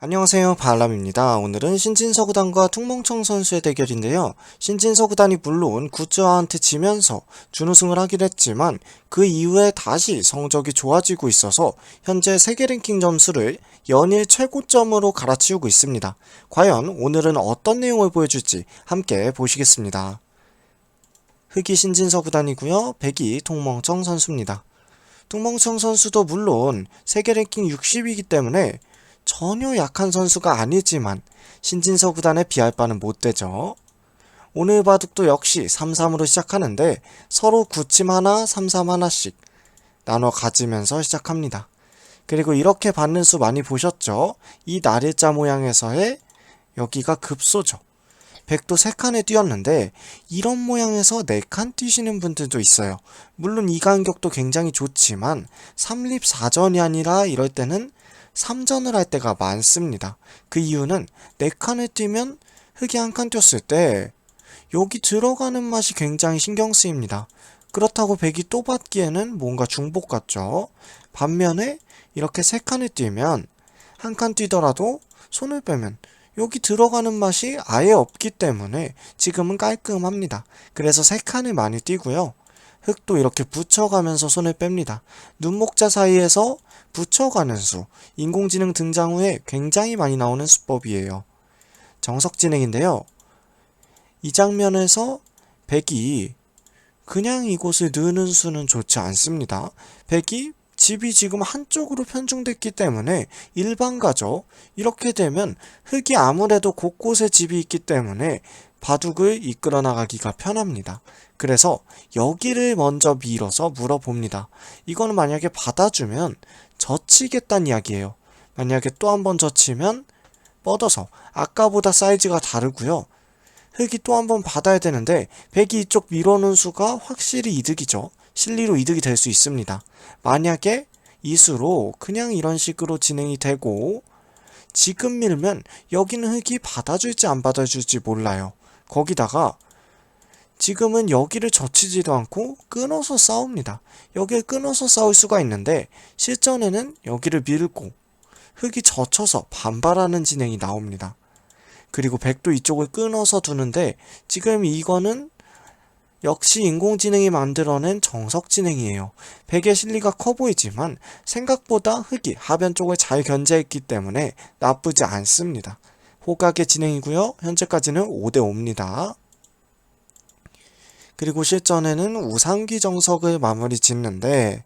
안녕하세요 바람입니다. 오늘은 신진서구단과 퉁멍청 선수의 대결인데요. 신진서구단이 물론 구즈와한테 지면서 준우승을 하긴 했지만 그 이후에 다시 성적이 좋아지고 있어서 현재 세계 랭킹 점수를 연일 최고점으로 갈아치우고 있습니다. 과연 오늘은 어떤 내용을 보여줄지 함께 보시겠습니다. 흑이 신진서구단이고요. 백이 통멍청 선수입니다. 퉁멍청 선수도 물론 세계 랭킹 60이기 때문에 전혀 약한 선수가 아니지만 신진서 구단에 비할 바는 못 되죠. 오늘 바둑도 역시 3-3으로 시작하는데 서로 구침 하나, 3-3 하나씩 나눠 가지면서 시작합니다. 그리고 이렇게 받는 수 많이 보셨죠? 이 날일자 모양에서의 여기가 급소죠. 백도 3칸에 뛰었는데 이런 모양에서 4칸 뛰시는 분들도 있어요. 물론 이 간격도 굉장히 좋지만 3립 4전이 아니라 이럴 때는 3전을 할 때가 많습니다. 그 이유는 4칸을 뛰면 흙이 한 칸 뛰었을 때 여기 들어가는 맛이 굉장히 신경 쓰입니다. 그렇다고 백이 또 받기에는 뭔가 중복 같죠? 반면에 이렇게 3칸을 뛰면 한 칸 뛰더라도 손을 빼면 여기 들어가는 맛이 아예 없기 때문에 지금은 깔끔합니다. 그래서 3칸을 많이 뛰고요. 흙도 이렇게 붙여가면서 손을 뺍니다. 눈목자 사이에서 붙여가는 수, 인공지능 등장 후에 굉장히 많이 나오는 수법이에요. 정석진행인데요. 이 장면에서 백이 그냥 이곳을 느는 수는 좋지 않습니다. 백이 집이 지금 한쪽으로 편중됐기 때문에 일반가죠. 이렇게 되면 흙이 아무래도 곳곳에 집이 있기 때문에 바둑을 이끌어 나가기가 편합니다. 그래서 여기를 먼저 밀어서 물어봅니다. 이거는 만약에 받아주면 젖히겠다는 이야기예요. 만약에 또 한 번 젖히면 뻗어서 아까보다 사이즈가 다르고요. 흙이 또 한 번 받아야 되는데 백이 이쪽 밀어놓은 수가 확실히 이득이죠. 실리로 이득이 될 수 있습니다. 만약에 이 수로 그냥 이런 식으로 진행이 되고 지금 밀면 여기는 흙이 받아줄지 안 받아줄지 몰라요. 거기다가 지금은 여기를 젖히지도 않고 끊어서 싸웁니다. 여기를 끊어서 싸울 수가 있는데 실전에는 여기를 밀고 흙이 젖혀서 반발하는 진행이 나옵니다. 그리고 백도 이쪽을 끊어서 두는데 지금 이거는 역시 인공지능이 만들어낸 정석 진행이에요. 백의 실리가 커 보이지만 생각보다 흙이 하변 쪽을 잘 견제했기 때문에 나쁘지 않습니다. 호각의 진행이고요. 현재까지는 5대5입니다. 그리고 실전에는 우상기 정석을 마무리 짓는데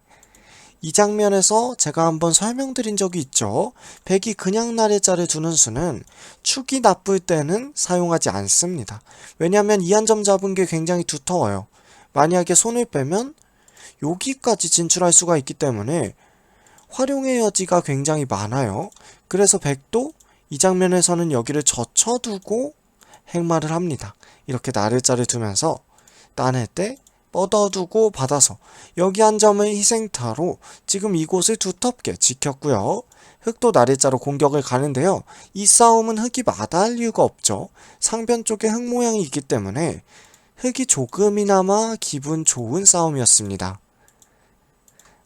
이 장면에서 제가 한번 설명드린 적이 있죠. 백이 그냥 날일자를 두는 수는 축이 나쁠 때는 사용하지 않습니다. 왜냐하면 이 한 점 잡은 게 굉장히 두터워요. 만약에 손을 빼면 여기까지 진출할 수가 있기 때문에 활용의 여지가 굉장히 많아요. 그래서 백도 이 장면에서는 여기를 젖혀두고 행마를 합니다. 이렇게 날일자를 두면서 따낼 때 뻗어두고 받아서 여기 한 점을 희생타로 지금 이곳을 두텁게 지켰고요. 흑도 날일자로 공격을 가는데요. 이 싸움은 흑이 마다할 이유가 없죠. 상변 쪽에 흑 모양이 있기 때문에 흑이 조금이나마 기분 좋은 싸움이었습니다.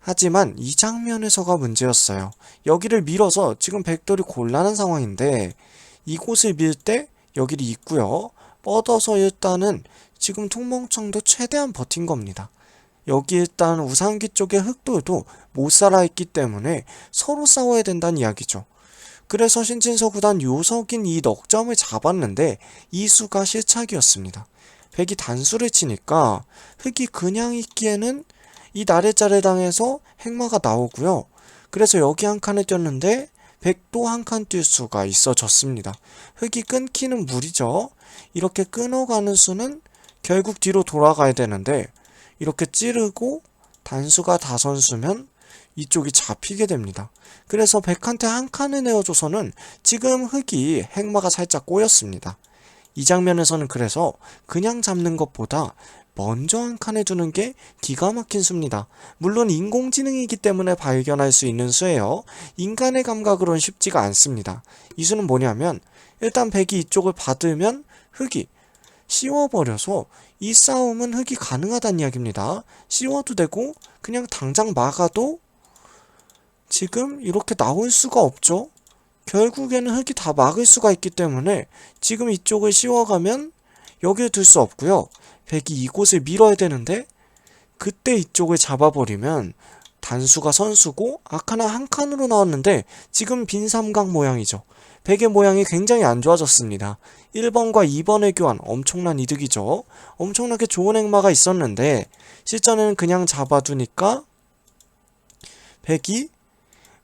하지만 이 장면에서가 문제였어요. 여기를 밀어서 지금 백돌이 곤란한 상황인데 이곳을 밀 때 여기를 있고요. 뻗어서 일단은 지금 통멍청도 최대한 버틴 겁니다. 여기 일단 우상기 쪽의 흑돌도 못 살아있기 때문에 서로 싸워야 된다는 이야기죠. 그래서 신진서 구단 요석인 이 넉점을 잡았는데 이 수가 실착이었습니다. 백이 단수를 치니까 흑이 그냥 있기에는 이 나래자를 당해서 행마가 나오고요. 그래서 여기 한 칸을 뛰었는데 백도 한 칸 뛸 수가 있어졌습니다. 흑이 끊기는 무리죠. 이렇게 끊어가는 수는 결국 뒤로 돌아가야 되는데 이렇게 찌르고 단수가 다선수면 이쪽이 잡히게 됩니다. 그래서 백한테 한 칸을 내어줘서는 지금 흙이 행마가 살짝 꼬였습니다. 이 장면에서는 그래서 그냥 잡는 것보다 먼저 한 칸에 두는 게 기가 막힌 수입니다. 물론 인공지능이기 때문에 발견할 수 있는 수예요. 인간의 감각으로는 쉽지가 않습니다. 이 수는 뭐냐면 일단 백이 이쪽을 받으면 흙이 씌워버려서 이 싸움은 흙이 가능하다는 이야기입니다. 씌워도 되고 그냥 당장 막아도 지금 이렇게 나올 수가 없죠. 결국에는 흙이 다 막을 수가 있기 때문에 지금 이쪽을 씌워가면 여기를 둘수 없고요. 백이 이곳을 밀어야 되는데 그때 이쪽을 잡아버리면 단수가 선수고 아카나 한 칸으로 나왔는데 지금 빈 삼각 모양이죠. 백의 모양이 굉장히 안 좋아졌습니다. 1번과 2번의 교환 엄청난 이득이죠. 엄청나게 좋은 행마가 있었는데 실전에는 그냥 잡아두니까 백이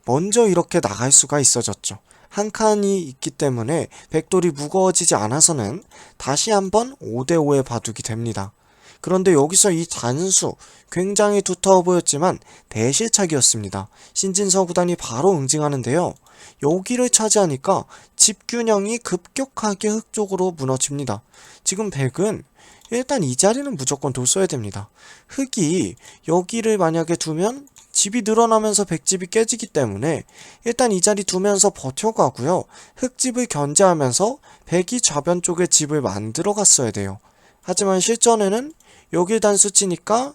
먼저 이렇게 나갈 수가 있어졌죠. 한 칸이 있기 때문에 백돌이 무거워지지 않아서는 다시 한번 5대5의 바둑이 됩니다. 그런데 여기서 이 단수 굉장히 두터워 보였지만 대실착이었습니다. 신진서 구단이 바로 응징하는데요. 여기를 차지하니까 집균형이 급격하게 흙 쪽으로 무너집니다. 지금 백은 일단 이 자리는 무조건 뒀어야 됩니다. 흙이 여기를 만약에 두면 집이 늘어나면서 백집이 깨지기 때문에 일단 이 자리 두면서 버텨가고요. 흙집을 견제하면서 백이 좌변 쪽에 집을 만들어 갔어야 돼요. 하지만 실전에는 여길 단수 치니까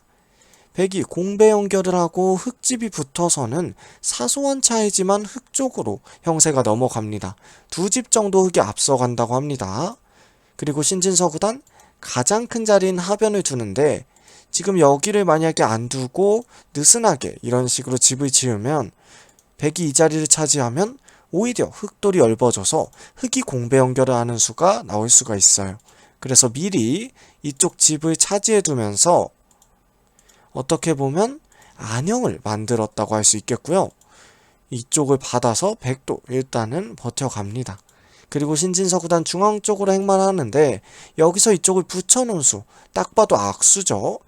백이 공배 연결을 하고 흙집이 붙어서는 사소한 차이지만 흙 쪽으로 형세가 넘어갑니다. 두 집 정도 흙이 앞서간다고 합니다. 그리고 신진서 구단 가장 큰 자리인 하변을 두는데 지금 여기를 만약에 안 두고 느슨하게 이런 식으로 집을 지으면 백이 이 자리를 차지하면 오히려 흙돌이 넓어져서 흙이 공배 연결을 하는 수가 나올 수가 있어요. 그래서 미리 이쪽 집을 차지해 두면서 어떻게 보면 안형을 만들었다고 할 수 있겠고요. 이쪽을 받아서 백도 일단은 버텨갑니다. 그리고 신진서 구단 중앙 쪽으로 행만 하는데 여기서 이쪽을 붙여놓은 수 딱 봐도 악수죠.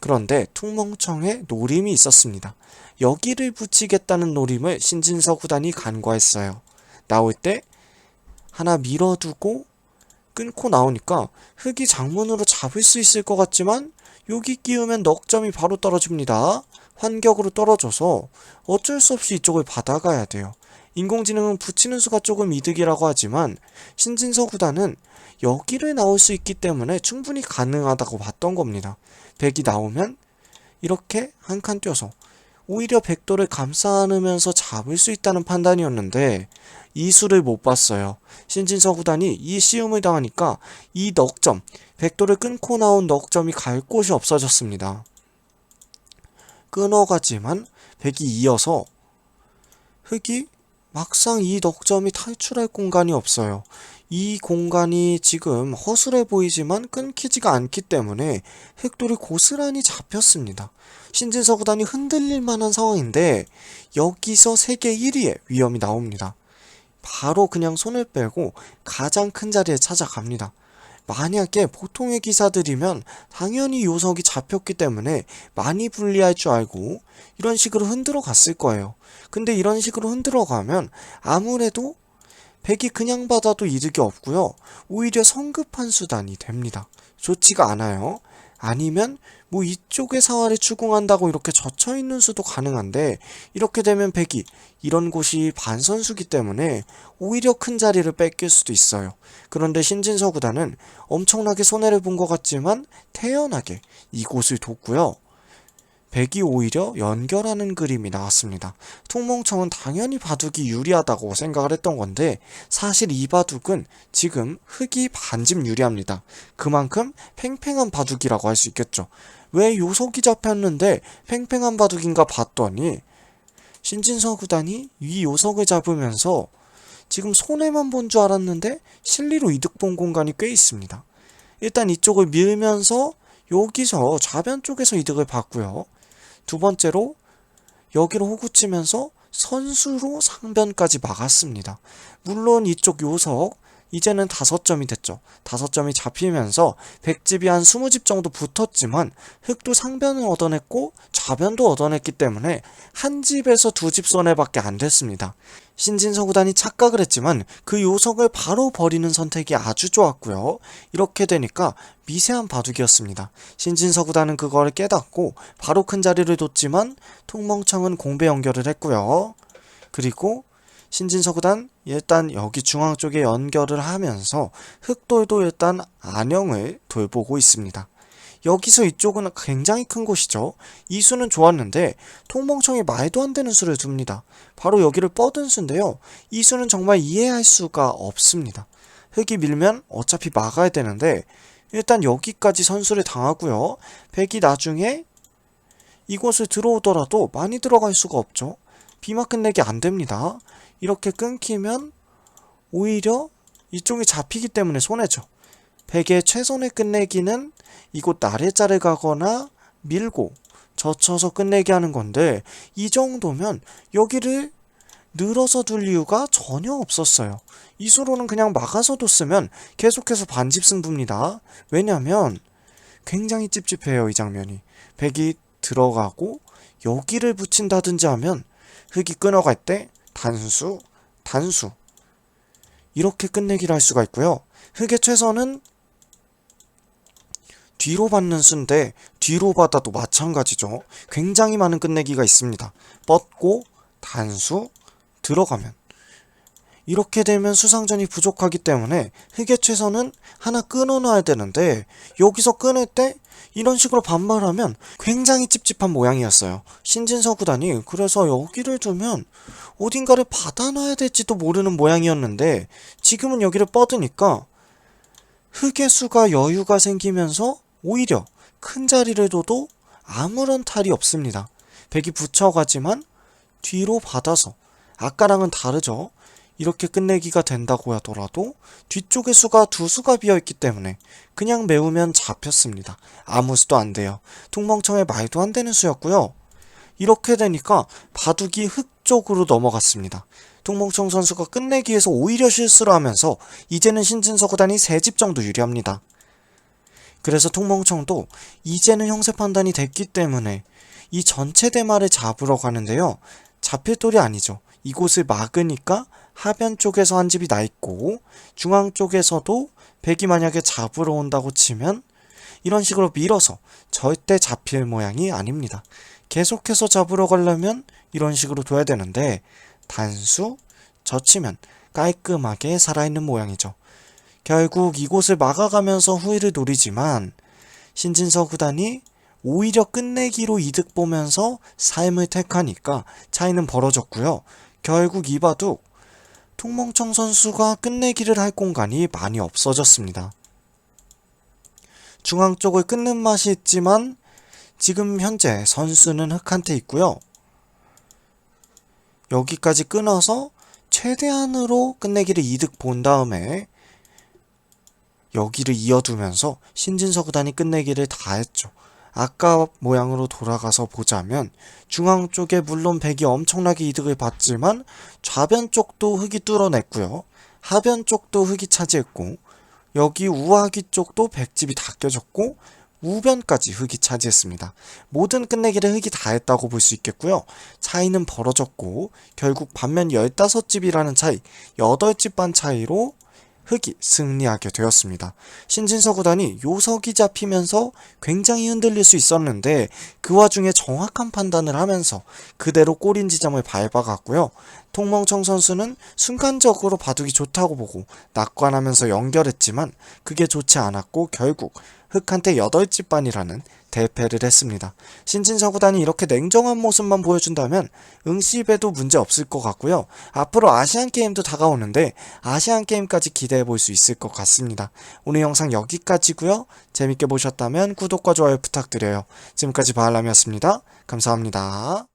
그런데 퉁멍청의 노림이 있었습니다. 여기를 붙이겠다는 노림을 신진서 구단이 간과했어요. 나올 때 하나 밀어두고 끊고 나오니까 흙이 장문으로 잡을 수 있을 것 같지만 여기 끼우면 넉 점이 바로 떨어집니다. 환격으로 떨어져서 어쩔 수 없이 이쪽을 받아가야 돼요. 인공지능은 붙이는 수가 조금 이득이라고 하지만 신진서 구단은 여기를 나올 수 있기 때문에 충분히 가능하다고 봤던 겁니다. 백이 나오면 이렇게 한 칸 뛰어서 오히려 백도를 감싸 안으면서 잡을 수 있다는 판단이었는데 이 수를 못 봤어요. 신진서 구단이 이 시움을 당하니까 이 넉점, 백도를 끊고 나온 넉점이 갈 곳이 없어졌습니다. 끊어가지만 백이 이어서 흙이 막상 이 넉점이 탈출할 공간이 없어요. 이 공간이 지금 허술해 보이지만 끊기지가 않기 때문에 흑돌이 고스란히 잡혔습니다. 신진서 구단이 흔들릴 만한 상황인데 여기서 세계 1위의 위험이 나옵니다. 바로 그냥 손을 빼고 가장 큰 자리에 찾아갑니다. 만약에 보통의 기사들이면 당연히 요석이 잡혔기 때문에 많이 불리할 줄 알고 이런 식으로 흔들어 갔을 거예요. 근데 이런 식으로 흔들어 가면 아무래도 백이 그냥 받아도 이득이 없고요. 오히려 성급한 수단이 됩니다. 좋지가 않아요. 아니면 뭐 이쪽에 사활을 추궁한다고 이렇게 젖혀 있는 수도 가능한데 이렇게 되면 백이 이런 곳이 반선수기 때문에 오히려 큰 자리를 뺏길 수도 있어요. 그런데 신진서 구단은 엄청나게 손해를 본 것 같지만 태연하게 이곳을 뒀고요. 백이 오히려 연결하는 그림이 나왔습니다. 통멍청은 당연히 바둑이 유리하다고 생각을 했던 건데 사실 이 바둑은 지금 흙이 반집 유리합니다. 그만큼 팽팽한 바둑이라고 할 수 있겠죠. 왜 요속이 잡혔는데 팽팽한 바둑인가 봤더니 신진서 구단이 이 요석을 잡으면서 지금 손해만 본 줄 알았는데 실리로 이득 본 공간이 꽤 있습니다. 일단 이쪽을 밀면서 여기서 좌변 쪽에서 이득을 봤고요. 두 번째로 여기로 호구 치면서 선수로 상변까지 막았습니다. 물론 이쪽 요석 이제는 다섯 점이 됐죠. 다섯 점이 잡히면서 백집이 한 스무 집 정도 붙었지만 흑도 상변을 얻어냈고 좌변도 얻어냈기 때문에 한 집에서 두 집 손해밖에 안 됐습니다. 신진서 구단이 착각을 했지만 그 요석을 바로 버리는 선택이 아주 좋았고요. 이렇게 되니까 미세한 바둑이었습니다. 신진서 구단은 그걸 깨닫고 바로 큰 자리를 뒀지만 통멍청은 공배 연결을 했고요. 그리고 신진서 구단 일단 여기 중앙 쪽에 연결을 하면서 흑돌도 일단 안영을 돌보고 있습니다. 여기서 이쪽은 굉장히 큰 곳이죠. 이 수는 좋았는데 통멍청이 말도 안 되는 수를 둡니다. 바로 여기를 뻗은 수인데요. 이 수는 정말 이해할 수가 없습니다. 흙이 밀면 어차피 막아야 되는데 일단 여기까지 선수를 당하고요. 백이 나중에 이곳을 들어오더라도 많이 들어갈 수가 없죠. 비마 끝내기 안 됩니다. 이렇게 끊기면 오히려 이쪽이 잡히기 때문에 손해죠. 백의 최선의 끝내기는 이곳 나래자를 가거나 밀고 젖혀서 끝내기 하는 건데 이 정도면 여기를 늘어서 둘 이유가 전혀 없었어요. 이 수로는 그냥 막아서 뒀으면 계속해서 반집 승부입니다. 왜냐면 굉장히 찝찝해요 이 장면이. 백이 들어가고 여기를 붙인다든지 하면 흙이 끊어갈 때 단수, 단수 이렇게 끝내기를 할 수가 있고요. 흙의 최선은 뒤로 받는 수인데 뒤로 받아도 마찬가지죠. 굉장히 많은 끝내기가 있습니다. 뻗고 단수 들어가면 이렇게 되면 수상전이 부족하기 때문에 흑의 최선은 하나 끊어놔야 되는데 여기서 끊을 때 이런 식으로 반발하면 굉장히 찝찝한 모양이었어요. 신진서 구단이 그래서 여기를 두면 어딘가를 받아놔야 될지도 모르는 모양이었는데 지금은 여기를 뻗으니까 흑의 수가 여유가 생기면서 오히려 큰 자리를 둬도 아무런 탈이 없습니다. 백이 붙여가지만 뒤로 받아서 아까랑은 다르죠. 이렇게 끝내기가 된다고 하더라도 뒤쪽의 수가 두 수가 비어있기 때문에 그냥 메우면 잡혔습니다. 아무 수도 안 돼요. 퉁멍청의 말도 안 되는 수였고요. 이렇게 되니까 바둑이 흙 쪽으로 넘어갔습니다. 퉁멍청 선수가 끝내기에서 오히려 실수를 하면서 이제는 신진서 구단이 세집 정도 유리합니다. 그래서 통멍청도 이제는 형세 판단이 됐기 때문에 이 전체 대마를 잡으러 가는데요. 잡힐 돌이 아니죠. 이곳을 막으니까 하변 쪽에서 한 집이 나 있고 중앙 쪽에서도 백이 만약에 잡으러 온다고 치면 이런 식으로 밀어서 절대 잡힐 모양이 아닙니다. 계속해서 잡으러 가려면 이런 식으로 둬야 되는데 단수 젖히면 깔끔하게 살아있는 모양이죠. 결국 이곳을 막아가면서 후위를 노리지만 신진서 구단이 오히려 끝내기로 이득 보면서 삶을 택하니까 차이는 벌어졌고요. 결국 이 바둑 통멍청 선수가 끝내기를 할 공간이 많이 없어졌습니다. 중앙 쪽을 끊는 맛이 있지만 지금 현재 선수는 흑한테 있고요. 여기까지 끊어서 최대한으로 끝내기를 이득 본 다음에 여기를 이어두면서 신진서 구단이 끝내기를 다 했죠. 아까 모양으로 돌아가서 보자면 중앙 쪽에 물론 백이 엄청나게 이득을 봤지만 좌변 쪽도 흙이 뚫어냈고요. 하변 쪽도 흙이 차지했고 여기 우하기 쪽도 백집이 다 껴졌고 우변까지 흙이 차지했습니다. 모든 끝내기를 흙이 다 했다고 볼 수 있겠고요. 차이는 벌어졌고 결국 반면 15집이라는 차이, 8집 반 차이로 흑이 승리하게 되었습니다. 신진서 구단이 요석이 잡히면서 굉장히 흔들릴 수 있었는데 그 와중에 정확한 판단을 하면서 그대로 골인 지점을 밟아갔고요. 통멍청 선수는 순간적으로 바둑이 좋다고 보고 낙관하면서 연결했지만 그게 좋지 않았고 결국 흑한테 8집 반이라는 대패를 했습니다. 신진서 구단이 이렇게 냉정한 모습만 보여준다면 응시배도 문제 없을 것 같고요. 앞으로 아시안 게임도 다가오는데 아시안 게임까지 기대해 볼 수 있을 것 같습니다. 오늘 영상 여기까지고요. 재밌게 보셨다면 구독과 좋아요 부탁드려요. 지금까지 바알람이었습니다. 감사합니다.